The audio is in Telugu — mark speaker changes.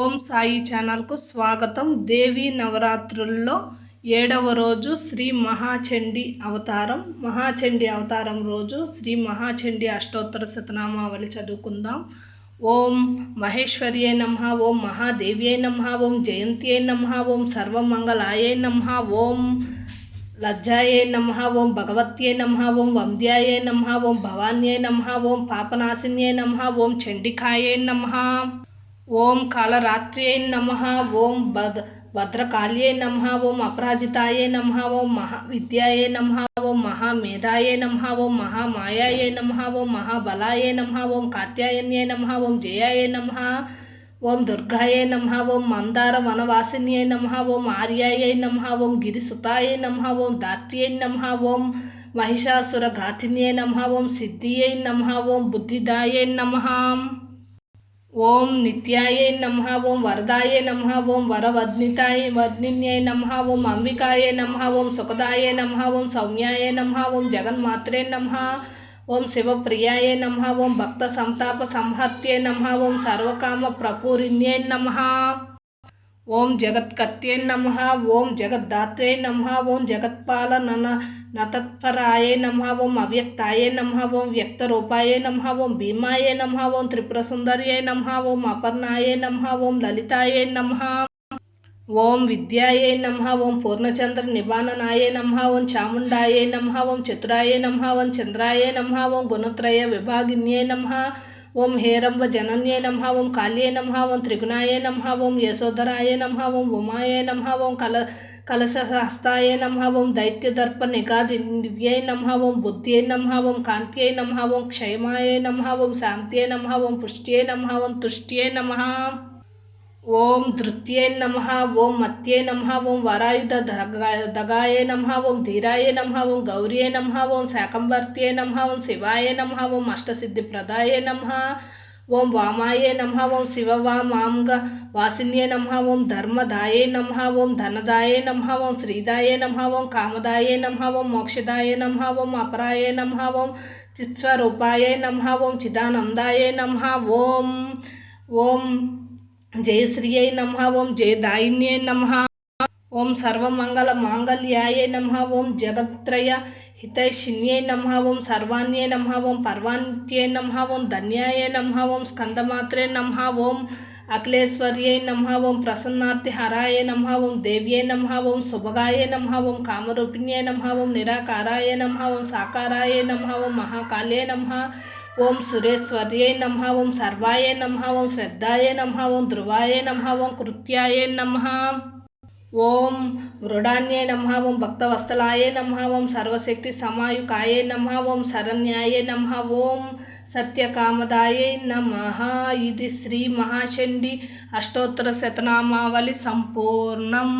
Speaker 1: ఓం సాయి ఛానల్కు స్వాగతం. దేవి నవరాత్రుల్లో ఏడవ రోజు శ్రీ మహాచండి అవతారం. మహాచండి అవతారం రోజు శ్రీ మహాచండి అష్టోత్తర శతనామావళి చదువుకుందాం. ఓం మహేశ్వర్యే నమ. ఓం మహాదేవ్యై నమ. ఓం జయంత్యే నమ. ఓం సర్వమంగళాయే నమ. ఓం లజ్జాయే నమ. ఓం భగవత్యే నమ. ఓం వంద్యాయే నమ. ఓం భవాన్యే నమ. ఓం పాపనాశిన్యే నమ. ఓం చండికాయే నమ. ఓం కాళరాత్ర్యై నమ ఓం భద్ భద్రకాళ్యే నమ ఓం అపరాజితాయే నమ ఓం మహావిద్యాయే నమ ఓం మహామేధాయే నమ ఓం మహామాయాయే నమ ఓం మహాబలాయే నమ ఓం కాత్యాయన్యే నమ ఓం జయాయే నమ ఓం దుర్గాయే నమ ఓం మందార వనవాసిన్యై నమ ఓం ఆర్యాయై నమ ఓం గిరిసుతాయే నమ ఓం దాత్ర్యై నమ ఓం మహిషాసురఘాతిన్యే నమ ఓం సిద్ధియై నమ ఓం బుద్ధిదాయే నమ ఓం నిత్యాయే నమ ఓం వరదాయే నమ ఓం వరవద్నితాయ వద్నిన్యై నమ ఓం అంబికాయే నమ ఓం సుఖదాయే నమ ఓం సౌమ్యాయే నమ ఓం జగన్మాత్రే నమ ఓం శివప్రియాయే నమ ఓం భక్త సంతాప సంహత్యే నమ ఓం సర్వకామ ప్రపూరిణ్యే నమ. ఓం జగత్కత్యే నమ ఓం జగద్దాత్రే నమ ఓం జగత్పాల నన నతత్పరాయే నమ ఓం అవ్యక్తాయే నమ ఓం వ్యక్తరూపాయ నమ ఓం భీమాయే నమ ఓం త్రిపురసుందర్యే నమ ఓం అపర్ణాయే నమ ఓం లలితాయే నమ ఓం విద్యాయే నమ ఓం పూర్ణచంద్ర నిబాననాయే నమ ఓం చాముండాయే నమ ఓం చతురాయే నమ ఓం చంద్రాయే నమ ఓం గుణత్రయ విభాగిన్యే నమ ఓం హేరంబ జనన్యే నమ ఓం కాళ్యే నమ ఓం త్రిగుణాయ నమ ఓం యశోధరాయ నమ ఓం ఉమాయ నమ ఓం కల కలశహస్తాయ నమ ఓం దైత్యదర్ప నిఘాదివ్యై నమ ఓం బుద్ధ్యై నమ ఓం కాంత్యై నమ ఓం క్షయమాయ నమ ఓం శాంత్యై నమ ఓం పుష్ట్యై నమ ఓం తుష్ట్యై నమ ఓం ధృత్యై నమ ఓం మత్యే నమ ఓం వరాయుధ దగాయే నమ ఓం ధీరాయే నమ ఓం గౌరియే నమ ఓం శాకంబర్త్యే నమ ఓం శివాయ నమ ఓం అష్టసిద్ధి ప్రదాయే నమ ఓం వామాయే నమ ఓం శివవామాంగ వాసిన్యే నమ ఓం ధర్మదాయే నమ ఓం ధనదాయే నమ ఓం శ్రీదాయే నమ ఓం కామదాయే నమ ఓం మోక్షదాయే నమ ఓం అపరాయే నమ ఓం చిత్స్వరూపాయే నమ ఓం చిదానందాయే నమ ఓం ఓం జయశ్రీయై నమ ఓం జయదాయిన్యై నమ ఓం సర్వమంగళ మాంగళ్యాయ నమ ఓం జగత్రయ హితైషిన్యై నమ ఓం సర్వాణ్యే నమ ఓం పర్వాణ్యై నమ ఓం ధన్యాయ నమ ఓం స్కందమాత్రే నమ ఓం అఖిలేశ్వర్యై నమ ఓం ప్రసన్నార్తి హరాయ నమ ఓం దేవ్యై నమ ఓం శుభగాయ నమ ఓం కామరూపిణ్యై నమ ఓం నిరాకారాయ నమ ఓం సాకారాయ నమ ఓం మహాకాళే నమ ఓం సురేశ్వర్యై నమ ఓం సర్వాయ నమ ఓం శ్రద్ధాయ నమ ఓం ధ్రువాయ నమ ఓం కృత్యాయ నమ. ఓం మృడాన్యే నమ ఓం భక్తవస్తలాయ నమ ఓం సర్వశక్తి సమాయుకాయ నమ ఓం శరణ్యాయ నమ ఓం సత్యకామదాయ నమ. ఇది శ్రీ మహాచండి అష్టోత్తర శతనామావళి సంపూర్ణం.